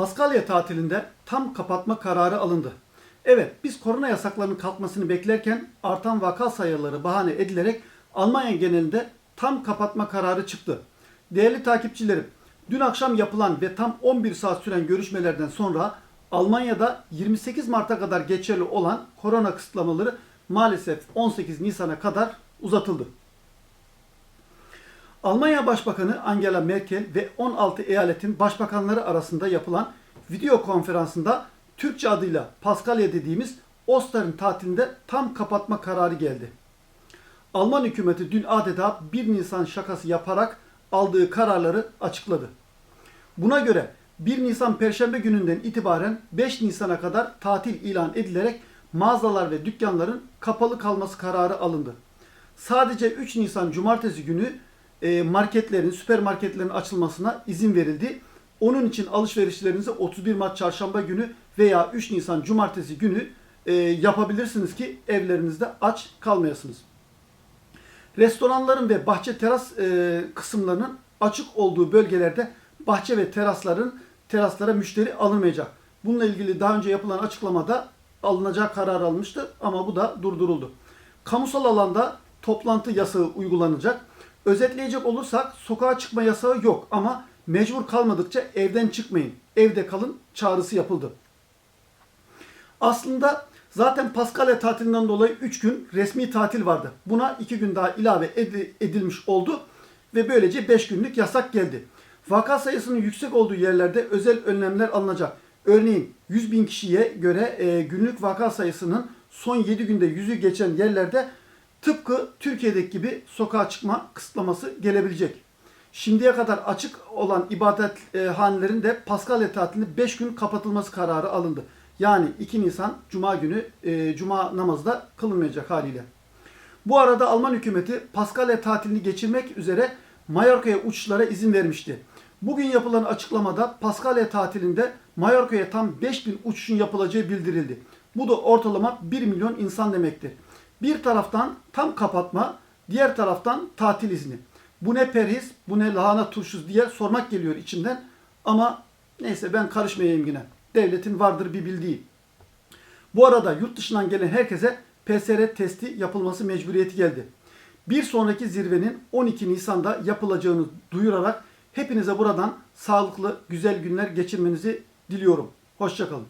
Paskalya tatilinde tam kapatma kararı alındı. Evet, biz korona yasaklarının kalkmasını beklerken artan vaka sayıları bahane edilerek Almanya genelinde tam kapatma kararı çıktı. Değerli takipçilerim, dün akşam yapılan ve tam 11 saat süren görüşmelerden sonra Almanya'da 28 Mart'a kadar geçerli olan korona kısıtlamaları maalesef 18 Nisan'a kadar uzatıldı. Almanya Başbakanı Angela Merkel ve 16 eyaletin başbakanları arasında yapılan video konferansında Türkçe adıyla Paskalya dediğimiz Oster'in tatilinde tam kapatma kararı geldi. Alman hükümeti dün adeta 1 Nisan şakası yaparak aldığı kararları açıkladı. Buna göre 1 Nisan Perşembe gününden itibaren 5 Nisan'a kadar tatil ilan edilerek mağazalar ve dükkanların kapalı kalması kararı alındı. Sadece 3 Nisan Cumartesi günü marketlerin, süpermarketlerin açılmasına izin verildi. Onun için alışverişlerinizi 31 Mart Çarşamba günü veya 3 Nisan Cumartesi günü e, yapabilirsiniz ki evlerinizde aç kalmayasınız. Restoranların ve bahçe teras e, kısımlarının açık olduğu bölgelerde bahçe ve terasların teraslara müşteri alınmayacak. Bununla ilgili daha önce yapılan açıklamada alınacağı karar almıştı ama bu da durduruldu. Kamusal alanda toplantı yasağı uygulanacak. Özetleyecek olursak sokağa çıkma yasağı yok ama mecbur kalmadıkça evden çıkmayın, evde kalın çağrısı yapıldı. Aslında zaten Paskalya tatilinden dolayı 3 gün resmi tatil vardı. Buna 2 gün daha ilave edi- edilmiş oldu ve böylece 5 günlük yasak geldi. Vaka sayısının yüksek olduğu yerlerde özel önlemler alınacak. Örneğin 100 bin kişiye göre e, günlük vaka sayısının son 7 günde 100'ü geçen yerlerde tıpkı Türkiye'deki gibi sokağa çıkma kısıtlaması gelebilecek. Şimdiye kadar açık olan ibadet e, hanelerin de Paskalya tatilinde 5 gün kapatılması kararı alındı. Yani 2 Nisan Cuma günü e, Cuma namazı da kılınmayacak haliyle. Bu arada Alman hükümeti Paskalya tatilini geçirmek üzere Mallorca'ya uçuşlara izin vermişti. Bugün yapılan açıklamada Paskalya tatilinde Mallorca'ya tam 5000 uçuşun yapılacağı bildirildi. Bu da ortalama 1 milyon insan demektir. Bir taraftan tam kapatma, diğer taraftan tatil izni. Bu ne perhiz, bu ne lahana turşusu diye sormak geliyor içimden. Ama neyse ben karışmayayım yine. Devletin vardır bir bildiği. Bu arada yurt dışından gelen herkese PCR testi yapılması mecburiyeti geldi. Bir sonraki zirvenin 12 Nisan'da yapılacağını duyurarak hepinize buradan sağlıklı, güzel günler geçirmenizi diliyorum. Hoşçakalın.